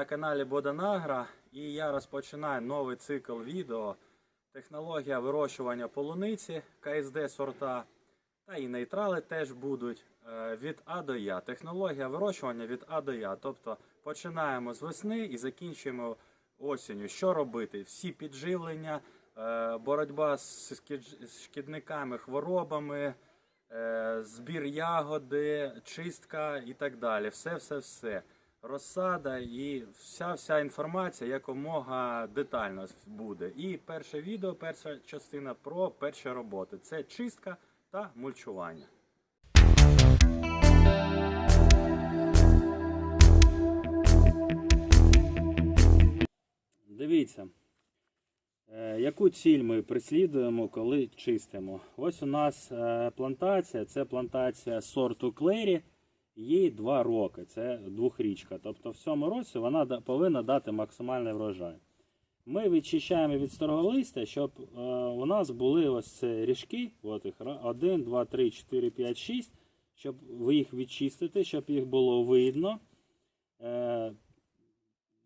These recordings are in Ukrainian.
на каналі Боданагра і я розпочинаю новий цикл відео Технологія вирощування полуниці, КСД сорта та і нейтрали теж будуть е, від А до Я. Технологія вирощування від А до Я. Тобто починаємо з весни і закінчуємо осінню. Що робити? Всі підживлення, е, боротьба з шкідниками, хворобами, е, збір ягоди, чистка і так далі. Все, все, все. Розсада і вся вся інформація якомога детально буде. І перше відео, перша частина про перші роботи. Це чистка та мульчування. Дивіться, е, яку ціль ми прислідуємо, коли чистимо. Ось у нас е, плантація, це плантація сорту Клері, їй 2 роки, це двохрічка. Тобто в цьому році вона повинна дати максимальний врожай. Ми відчищаємо від старого листя, щоб е, у нас були ось ці ріжки, от їх 1, 2, 3, 4, 5, 6, щоб ви їх відчистити, щоб їх було видно. Е,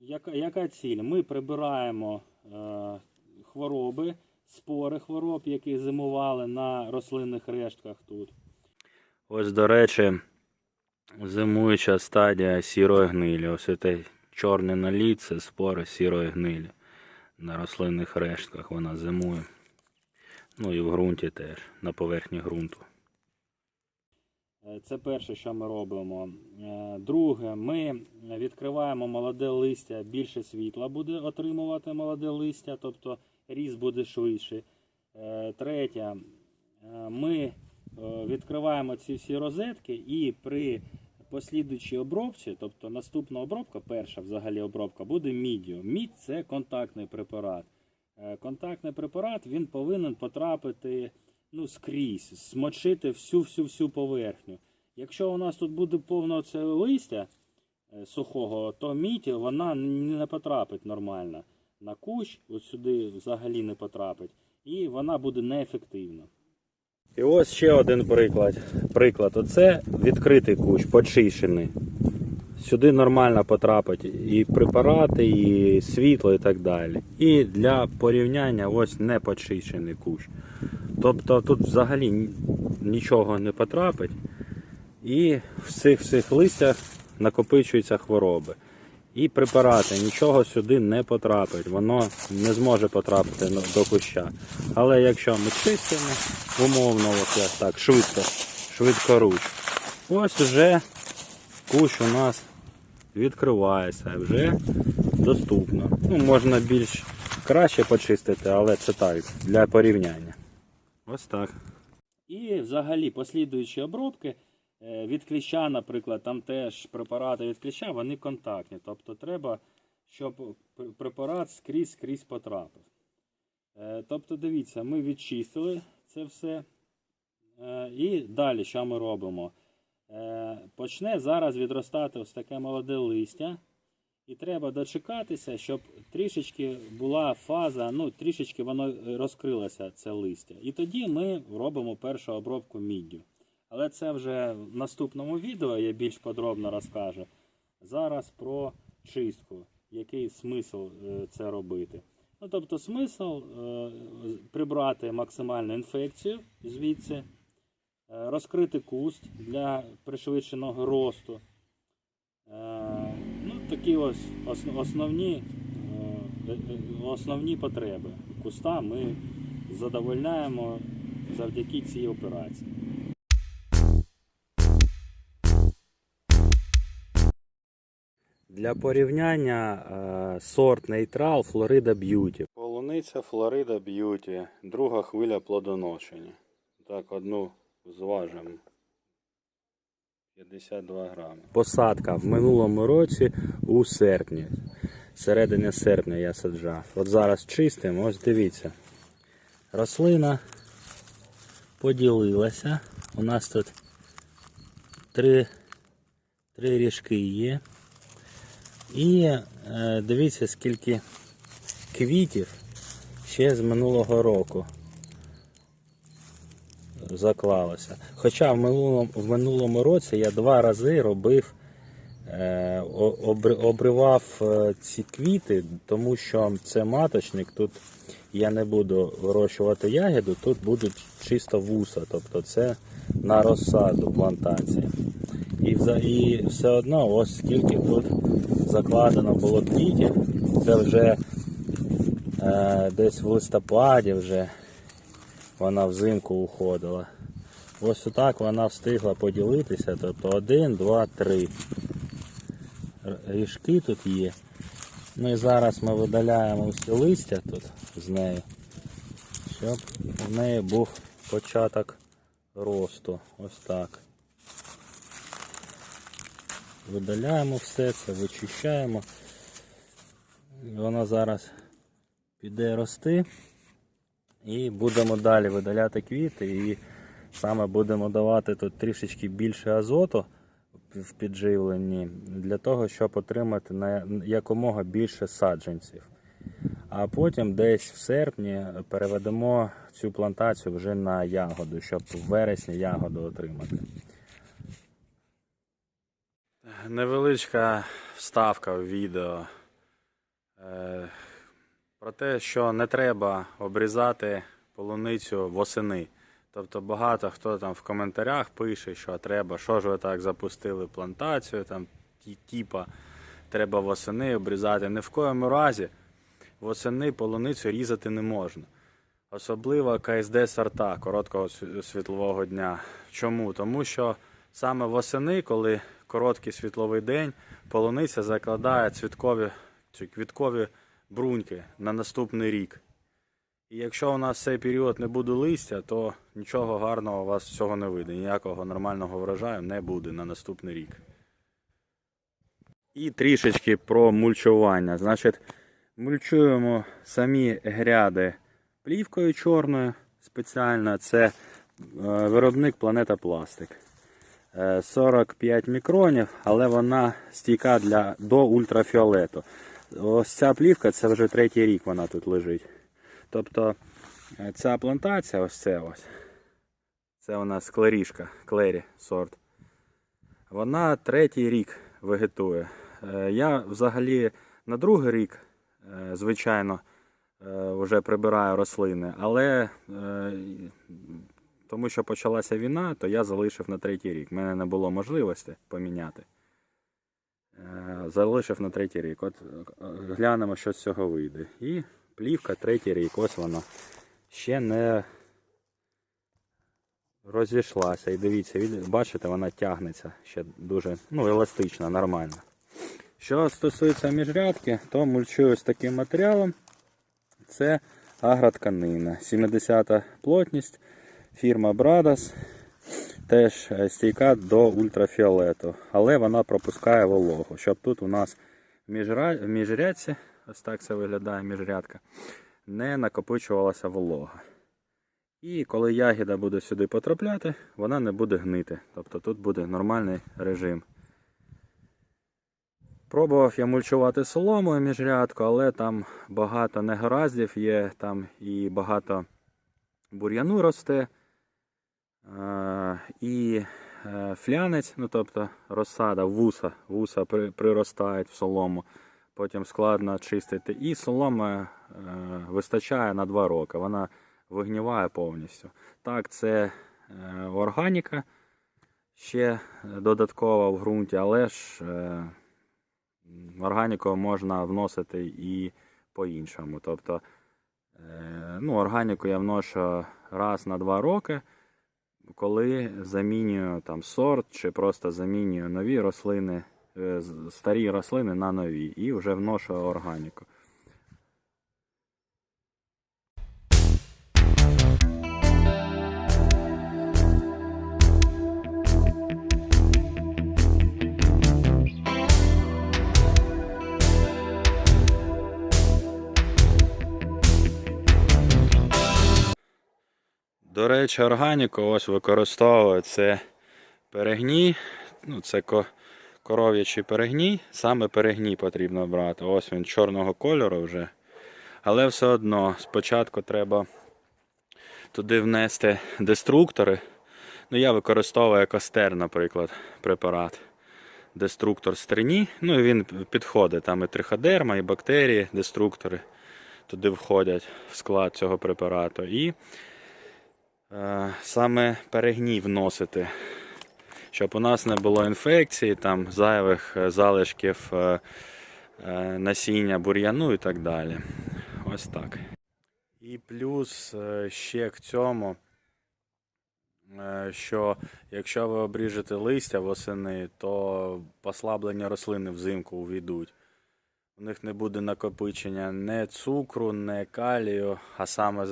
яка, яка ціль? Ми прибираємо е, хвороби, спори хвороб, які зимували на рослинних рештках тут. Ось, до речі, зимуюча стадія сірої гнилі. Ось цей чорний наліт це спори сірої гнилі. На рослинних рештках вона зимує. Ну і в ґрунті теж, на поверхні ґрунту. Е, Це перше, що ми робимо. Е, Друге, ми відкриваємо молоде листя, більше світла буде отримувати молоде листя, тобто ріст буде швидший. Е, Третє, е, ми відкриваємо ці всі розетки і при послідуючій обробці, тобто наступна обробка, перша взагалі обробка, буде міддю. Мідь це контактний препарат. Е, Контактний препарат він повинен потрапити ну, скрізь, смочити всю-всю-всю поверхню. Якщо у нас тут буде повно це листя е, сухого, то мідь вона не потрапить нормально на кущ, от сюди взагалі не потрапить, і вона буде неефективна. І ось ще один приклад. Приклад. Оце відкритий кущ, почищений. Сюди нормально потрапить і препарати, і світло, і так далі. І для порівняння ось не почищений кущ. Тобто тут взагалі нічого не потрапить. І в цих всіх листях накопичуються хвороби. І препарати, нічого сюди не потрапить, воно не зможе потрапити до куща. Але якщо ми чистимо, умовно, от як так, швидко, швидкоруч, ось вже кущ у нас відкривається, вже доступно. Ну, можна більш краще почистити, але це так, для порівняння. Ось так. І взагалі послідуючі обробки від кліща, наприклад, там теж препарати від кліща, вони контактні. Тобто треба, щоб препарат скрізь скрізь потрапив. Е, Тобто, дивіться, ми відчистили це все. Е, І далі що ми робимо? Е, Почне зараз відростати ось таке молоде листя. І треба дочекатися, щоб трішечки була фаза, ну трішечки воно е, розкрилося, це листя. І тоді ми робимо першу обробку міддю. Але це вже в наступному відео я більш подробно розкажу. Зараз про чистку, який смисл е, це робити. Ну, тобто, смисл е, прибрати максимальну інфекцію звідси, е, розкрити куст для пришвидшеного росту. Ну, такі ось ос- основні, основні потреби куста ми задовольняємо завдяки цій операції. Для порівняння е, сорт нейтрал Флорида Б'юті. Полуниця Флорида Б'юті. Друга хвиля плодоношення. Так, одну зважимо. 52 грами. Посадка в минулому році у серпні. Середині серпня я саджав. От зараз чистимо, ось дивіться. Рослина поділилася. У нас тут три, три ріжки є. І е, дивіться, скільки квітів ще з минулого року заклалося. Хоча в минулому, в минулому році я два рази робив е, обривав е, ці квіти, тому що це маточник. Тут я не буду вирощувати ягоду, тут будуть чисто вуса, тобто це на розсаду плантації. І, і все одно, ось скільки тут закладено було квітів, це вже е, десь в листопаді вже вона взимку уходила. Ось отак вона встигла поділитися, тобто один, два, три. Ріжки тут є. Ну і зараз ми видаляємо всі листя тут з нею, щоб в неї був початок росту. Ось так. Видаляємо все це, вичищаємо. Вона зараз піде рости. І будемо далі видаляти квіти. І саме будемо давати тут трішечки більше азоту в підживленні для того, щоб отримати якомога більше саджанців. А потім десь в серпні переведемо цю плантацію вже на ягоду, щоб в вересні ягоду отримати. Невеличка вставка в відео е, про те, що не треба обрізати полуницю восени. Тобто багато хто там в коментарях пише, що треба, що ж ви так запустили плантацію, там ті- типа треба восени обрізати. Ні в коєму разі восени полуницю різати не можна. Особливо КСД сорта короткого світлового дня. Чому? Тому що саме восени, коли короткий світловий день, полуниця закладає цвіткові чи квіткові бруньки на наступний рік. І якщо у нас цей період не буде листя, то нічого гарного у вас з цього не вийде. Ніякого нормального врожаю не буде на наступний рік. І трішечки про мульчування. Значить, мульчуємо самі гряди плівкою чорною спеціально. Це е, виробник Планета Пластик. Е, 45 мікронів, але вона стійка для, до ультрафіолету. Ось ця плівка, це вже третій рік вона тут лежить. Тобто е, ця плантація, ось це ось. Це у нас клерішка, клері сорт. Вона третій рік вегетує. Е, Я взагалі на другий рік, е, звичайно, вже прибираю рослини, але тому що почалася війна, то я залишив на третій рік. У мене не було можливості поміняти. Е, Залишив на третій рік. От е, глянемо, що з цього вийде. І плівка третій рік. Ось вона ще не розійшлася. І дивіться, бачите, вона тягнеться ще дуже ну, еластично, нормально. Що стосується міжрядки, то мульчую з таким матеріалом. Це агротканина. 70 плотність, фірма Bradas. Теж е, стійка до ультрафіолету, але вона пропускає вологу, щоб тут у нас в міжрядці, ось так це виглядає міжрядка, не накопичувалася волога. І коли ягіда буде сюди потрапляти, вона не буде гнити. Тобто тут буде нормальний режим. Пробував я мульчувати соломою міжрядку, але там багато негараздів є, там і багато бур'яну росте. І е, флянець, ну тобто розсада, вуса, вуса приростають в солому, потім складно чистити. І солома е, вистачає на 2 роки, вона вигніває повністю. Так, це е, органіка ще додаткова в ґрунті, але ж органіку можна вносити і по-іншому. Тобто, ну, органіку я вношу раз на 2 роки коли замінюю там сорт чи просто замінюю нові рослини, е, старі рослини на нові і вже вношу органіку. До речі, органіку ось використовую це перегній, ну це ко- коров'ячий перегній, саме перегній потрібно брати. Ось він чорного кольору вже. Але все одно спочатку треба туди внести деструктори. Ну, я використовую екостер, наприклад, препарат. деструктор стрині. Ну і він підходить. Там і триходерма, і бактерії, деструктори туди входять в склад цього препарату. І саме перегній вносити, щоб у нас не було інфекції, там зайвих е, залишків е, е, насіння бур'яну і так далі. Ось так. І плюс е, ще к цьому, е, що якщо ви обріжете листя восени, то послаблення рослини взимку увійдуть. У них не буде накопичення не цукру, не калію, а саме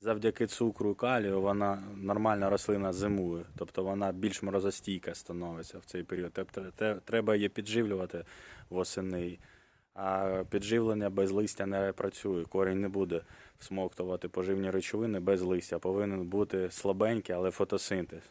завдяки цукру і калію вона нормальна рослина зимує, тобто вона більш морозостійка становиться в цей період. Тобто треба її підживлювати восени. А підживлення без листя не працює. Корінь не буде всмоктувати поживні речовини без листя. Повинен бути слабенький, але фотосинтез.